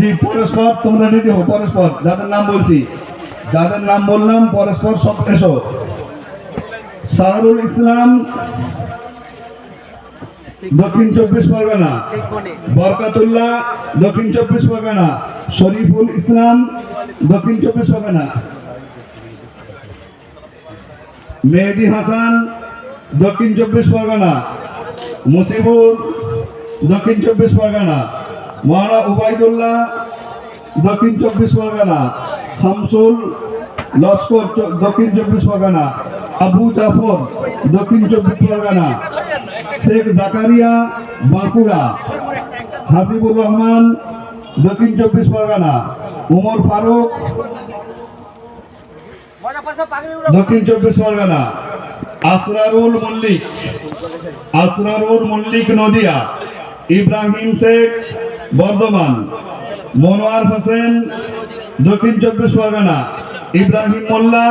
জি পরস্পর তোমরা রেডি হো পরস্পর। যাদের নাম বলছি যাদের নাম বললাম পরস্পর সব এসো। সাহারুল ইসলাম দক্ষিণ চব্বিশ পরগনা। বরকাতুল্লাহ দক্ষিণ চব্বিশ পরগনা। শরীফুল ইসলাম দক্ষিণ চব্বিশ পরগনা। মেহেদি হাসান দক্ষিণ চব্বিশ পরগনা। মুসিবুর দক্ষিণ চব্বিশ পরগনা। মহানা উবাইদুল্লাহ, দক্ষিণ চব্বিশ পরগনা, শামসুল, লস্কর দক্ষিণ চব্বিশ পরগনা, আবু জাফর, দক্ষিণ চব্বিশ পরগনা, শেখ জাকারিয়া, বাঁকুড়া, হাসিবুর রহমান, দক্ষিণ চব্বিশ পরগনা, উমর ফারুক, দক্ষিণ চব্বিশ পরগনা, আসরারুল মল্লিক আসরারুল মল্লিক নদিয়া, ইব্রাহিম শেখ বর্ধমান, মনোয়ার হোসেন, দক্ষিণ চব্বিশ পরগনা, ইব্রাহিম মোল্লা,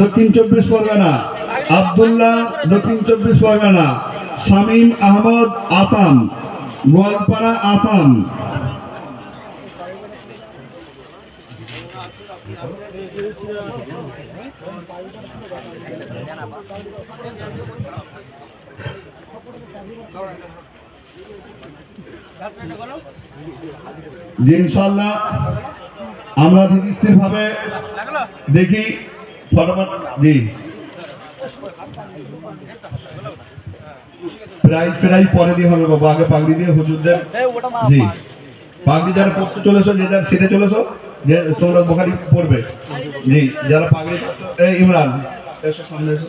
দক্ষিণ চব্বিশ পরগনা, আবদুল্লাহ, দক্ষিণ চব্বিশ পরগনা, শামীম আহমদ, আসাম, গোয়ালপাড়া, আসাম। যে ইনশাল্লাহ আমরা ধীরস্থির ভাবে দেখি ফটোফট জি। প্রাইজ প্রাইজ পরে দিয়ে হবে বাবু আগে পাগড়ি দিয়ে হুজুরদের জি। পাগড়ি যারা পড়তে চলেছো যে যারা সিটে চলেছো যে তোমরা বোখারি পড়বে। জি যারা পাগড়ি ইমরান এসো সামনে এসো।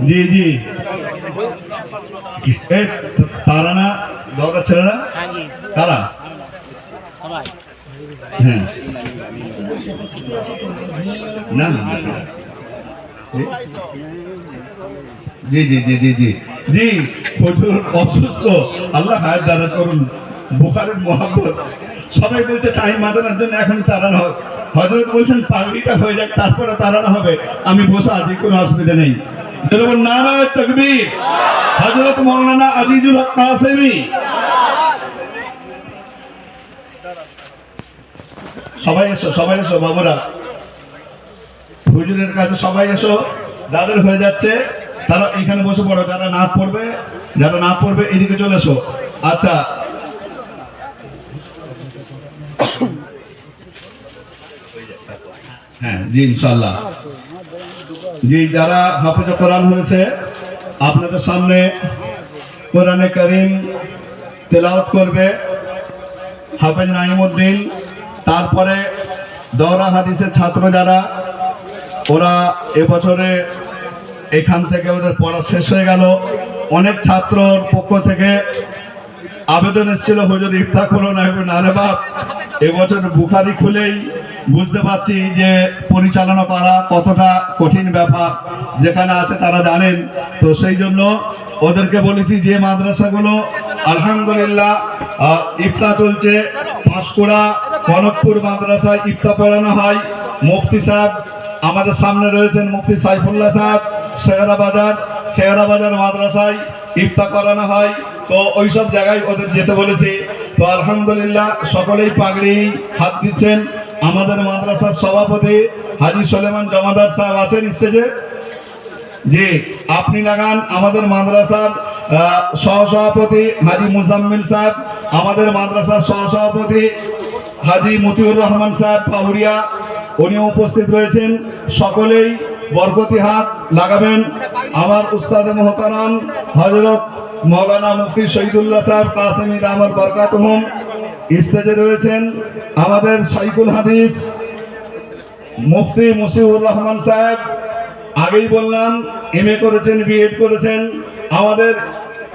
জি জি। তারা না? দরকার ছেলেরা কারা হ্যাঁ না না, না। জি জি জি জি জি। জি প্রচুর অসুস্থ। আল্লাহ হায়াত দাদা করুন। বোখারের মহাব্বত। সবাই বলছে টাইম বাঁচানোর জন্য এখন তাড়ানো হবে। হজরত বলছেন, পাগড়িটা হয়ে যাক, তারপরে তাড়ানো হবে। আমি বসে আছি, কোনো অসুবিধা নেই। হয়ে তারা এখানে বসে পড়ো, যারা নাচ পড়বে, যারা নাচ পড়বে, এদিকে চলে এসো। আচ্ছা হ্যাঁ ইনশাল্লাহ জি, যারা হাফেজ কোরআন হয়েছে, আপনাদের সামনে কোরআনে করিম তেলাওয়াত করবে হাফেজ নাইমুদ্দিন তারপরে দৌরা হাদিসের ছাত্র যারা, ওরা এবছরে এখান থেকে ওদের পড়া শেষ হয়ে গেল। অনেক ছাত্রর পক্ষ থেকে আবেদন এসেছিল, হুজুর ইফতা করুন না বাপ। এবছর বুখারি খুলেই বুঝতে পারছি যে পরিচালনা করা কতটা কঠিন ব্যাপার যেখানে আছে তারা জানেন। তো সেই জন্য ওদেরকে বলেছি যে মাদ্রাসাগুলো আলহামদুলিল্লাহ ইফতা চলছে। পাঁশকুড়া কনকপুর মাদ্রাসায় ইফতা পড়ানো হয়। মুফতি সাহেব, আমাদের সামনে রয়েছেন মুফতি সাইফুল্লাহ সাহেব শেহরা বাজার শেহরা বাজার মাদ্রাসায় ইফতা করানো হয়। তো ওইসব জায়গায় ওদের যেতে বলেছি। তো আলহামদুলিল্লাহ, সকলেই পাগড়ি হাত দিচ্ছেন। আমাদের মাদ্রাসার সভাপতি হাজি সোলেমান জমাদার সাহেব আছেন স্টেজে। জি, আপনি লাগান আমাদের মাদ্রাসার সহসভাপতি হাজি মুজাম্মিল সাহেব, আমাদের মাদ্রাসার সহসভাপতি হাজি মতিউর রহমান সাহেব পাউরিয়া উনি উপস্থিত রয়েছেন। সকলেই বরকতি হাত লাগাবেন। আমার উস্তাদ মোহতারাম হজরত মৌলানা মুফতি শহীদুল্লাহ সাহেব কাসেমি আহমদ বরকাত স্টেজে রয়েছেন আমাদের সাইকুল হাদিস মুফতি মুসিউর রহমান সাহেব। আগেই বললাম এম এ করেছেন, বিএড করেছেন। আমাদের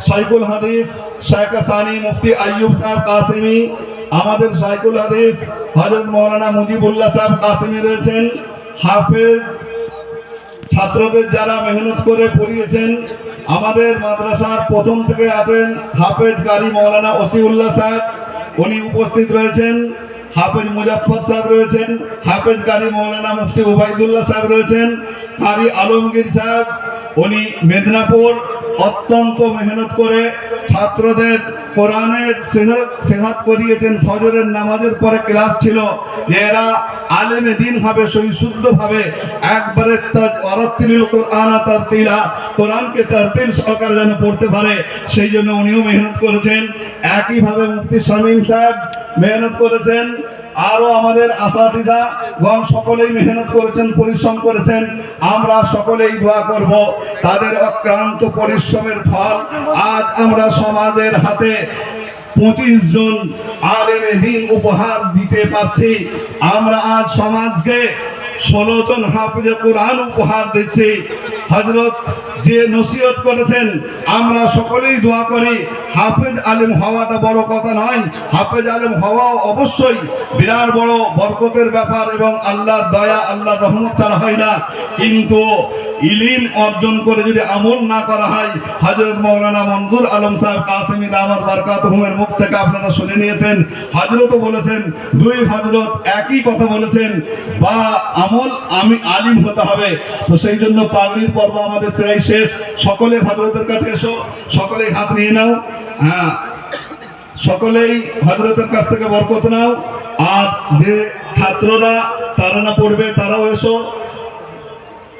সাইকুল হাদিস শেখ সানি মুফতি আইয়ুব সাহেব কাসেমি, আমাদের সাইকুল হাদিস হজরত মৌলানা মুজিবুল্লাহ সাহেব কাসিমি রয়েছেন। হাফেজ ছাত্রদের যারা মেহনত করে পড়িয়েছেন আমাদের মাদ্রাসার প্রথম থেকে আছেন হাফেজ গারি মৌলানা ওসিউল্লাহ সাহেব। উনি উপস্থিত রয়েছেন। হাফেজ মুজাফর সাহেব রয়েছেন। হাফেজ গারি মৌলানা মুফতি উবাইদুল্লাহ সাহেব রয়েছেন। কারি আলমগীর সাহেব, উনি মেদিনীপুর। অত্যন্ত মেহনত করে ছাত্রদের কোরআনের সেহাত করিয়েছেন। ফজরের নামাজের পরে ক্লাস ছিল। এরা আলেমে দিন হবে সহি শুদ্ধ ভাবে একবারে অরাত্রিল কোরআন তার তিলা, কোরআনকে তার তিল সরকার যেন পড়তে পারে, সেই জন্য উনিও মেহনত করেছেন। একইভাবে মুফতি শামীম সাহেব মেহনত করেছেন। আরও আমাদের আসাদিদা এবং সকলেই মেহনত করেছেন, পরিশ্রম করেছেন। আমরা সকলেই দোয়া করব, তাদের অক্রান্ত পরিশ্রমের ফল। আজ আমরা সমাজের হাতে পঁচিশ জন আলেমে উপহার দিতে পারছি। আমরা আজ সমাজকে ষোলো জন হাফিজে কোরআন উপহার দিচ্ছি। হজরত যে নসিহত করেছেন, আমরা সকলেই দোয়া করি, হাফেজ আলিম হওয়াটা বড় কথা নয়। হাফেজ আলিম হওয়াও অবশ্যই বিরাট বড় বরকতের ব্যাপার এবং আল্লাহর দয়া, আল্লাহর রহমত ছাড়া হয় না। কিন্তু ইলিম অর্জন করে যদি আমল না করা হয় হজরত মৌলানা মঞ্জুর আলম সাহেব কাসিমি দামাত বারকাত হুমের মুখ থেকে আপনারা শুনে নিয়েছেন। হজরতও বলেছেন, দুই হজরত একই কথা বলেছেন, বা আমল আমি আলিম হতে হবে। তো সেই জন্য পাগড়ির পর্ব আমাদের প্রায় শেষ। সকলে হজরতের কাছে এসো সকলেই হাত নিয়ে নাও হ্যাঁ। সকলেই হজরতের কাছ থেকে বরকত নাও। আর যে ছাত্ররা, তারা না পড়বে, তারাও এসো।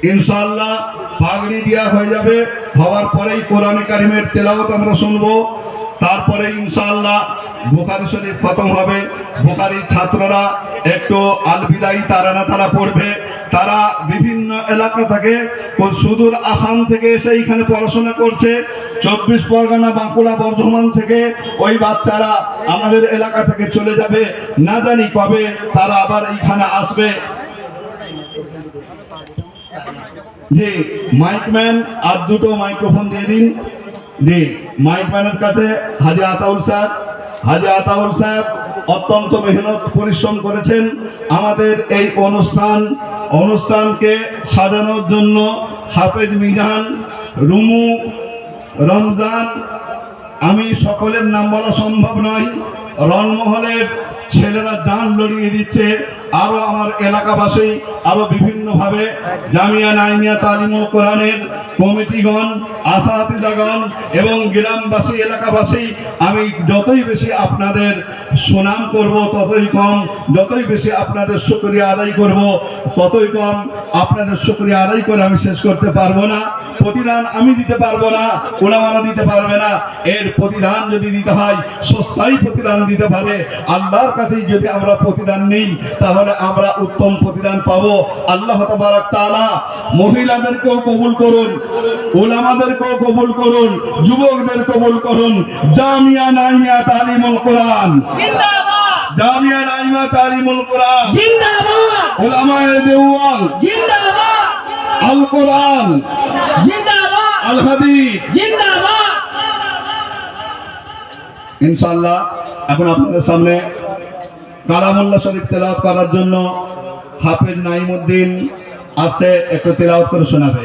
ইনশাআল্লাহ পাগড়ি দেওয়া হয়ে যাবে। হওয়ার পরেই কোরআনে কারিমের তেলাওয়াত আমরা শুনব। তারপরে ইনশাআল্লাহ বোকারি শরীফ খতম হবে। বোকারির ছাত্ররা একটু আলবিদাই তারা না তারা পড়বে। তারা বিভিন্ন এলাকা থেকে সুদূর আসাম থেকে এসে এখানে পড়াশোনা করছে। চব্বিশ পরগনা, বাঁকুড়া, বর্ধমান থেকে ওই বাচ্চারা আমাদের এলাকা থেকে চলে যাবে। না জানি কবে তারা আবার এইখানে আসবে। জি মাইকম্যান আর দুটো মাইক্রোফোন দিয়ে দিন। জি মাইকম্যানের কাছে হাজি আতাউল সাহেব হাজি আতাউল সাহেব অত্যন্ত মেহনত, পরিশ্রম করেছেন। আমাদের এই অনুষ্ঠান, অনুষ্ঠানকে সাজানোর জন্য হাফেজ মিজান, রুমু, রমজান, আমি সকলের নাম বলা সম্ভব নয়। রণমহলের ছেলেরা যান লড়িয়ে দিচ্ছে। আরও আমার এলাকাবাসী আরও বিভিন্নভাবে জামিয়া নাইমিয়া তালিমুল কোরআনের কমিটিগণ আসাতিজাগণ এবং গ্রামবাসী, এলাকাবাসী, আমি যতই বেশি আপনাদের সুনাম করব, ততই কম, যতই বেশি আপনাদের শুক্রিয়া আদায় করব, ততই কম আপনাদের শুক্রিয়া আদায় করে আমি শেষ করতে পারব না। প্রতিদান আমি দিতে পারব না, ওলামারা দিতে পারবে না। এর প্রতিদান যদি দিতে হয় সস্তায় প্রতিদান দিতে পারে। আল্লাহর কাছেই যদি আমরা প্রতিদান নেই, তাহলে আমরা উত্তম প্রতিদান পাবো। আল্লাহ তাবারাক তাআলা মহিলাদেরকেও কবুল করুন ওলামাদেরকেও কবুল করুন যুবকদের কবুল করুন। জামিয়া নাইমিয়া তালিমুল কোরআন। জামিয়া তালিমুল কোরআন। জিন্দাবাদ। ওলামায়ে দেওয়ান জিন্দাবাদ। আল কোরআন। জিন্দাবাদ। আল হাদিস। জিন্দাবাদ। ইনশাআল্লাহ এখন আপনাদের সামনে কালামুল্লাহ শরীফ তেলাওয়াত করার জন্য হাফেজ নাইমুদ্দিন আসছে একটু তেলাওয়াত করে শোনাবে।